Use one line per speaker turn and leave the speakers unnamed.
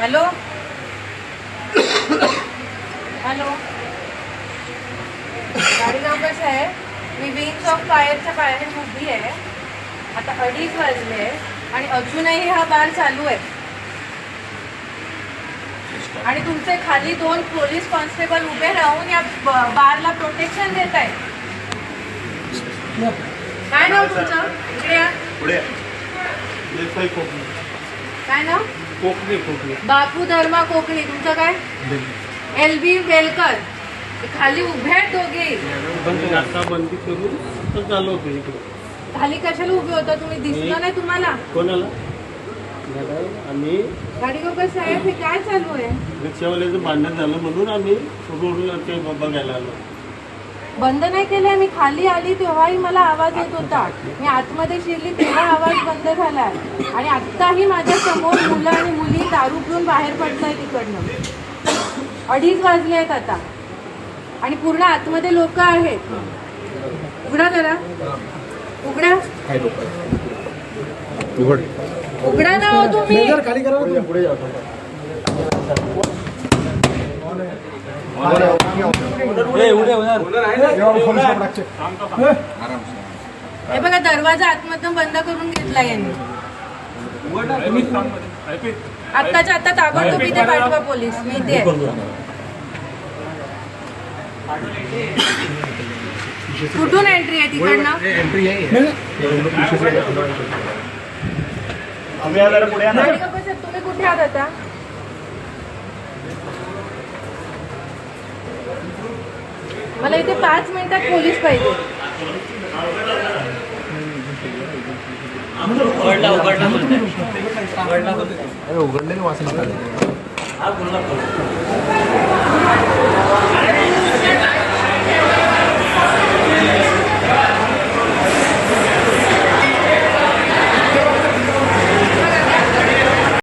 Hello? Hello? गाडीगाव कसं आहे? मी wings of फायरच्या बाहेर उभी आहे. आता अडीच वाजले आहे आणि अजूनही हा बार चालू आहे. आणि तुमचे खाली दोन पोलीस कॉन्स्टेबल उभे राहून या बारला प्रोटेक्शन देत आहेत काय नाव तुमचं? इकडे काय नाव?
कोकणी कोकणी.
बापू धर्मा कोकणी तुमचं काय? L B Velkar. खाली उभे आहेत दोघे.
बंद आता बंदी करून चालू होतं इकडे.
खाली कशाला उभे होता? तुम्ही दिसलं नाही तुम्हाला?
कोणाला? आम्ही
गाडीवर साहेब हे काय चालू आहे?
रिक्षावाल्याचं भांडण झालं म्हणून आम्ही रोडला ते बघायला आलो.
बंद नाही केलंय मी खाली आली तेव्हाही मला आवाज येत होता. मी आतमध्ये शिरली तेव्हा आवाज बंद झालाय. आणि आत्ताही माझ्यासमोर मुलं आणि मुली दारू पिऊन बाहेर पडताय तिकडनं. अडीच वाजले आहेत आता. आणि पूर्ण आतमध्ये लोक आहेत. उघडा करा उघडा.
उघड
ना हो तुम्ही.
खाली करा ना पुढे
हे बघा दरवाजा आतमधून बंद करून घेतला यांनी. आत्ताच्या आता ताबडतोब इथे पाठवा पोलीस. मी इथे आहे. कुठून एंट्री आहे तिकडनं?
एंट्री आहे?
तुम्ही कुठे आहात आता? मला इथे पाच मिनिटात पोलीस पाहिजे.
अरे उघडलेली वाचन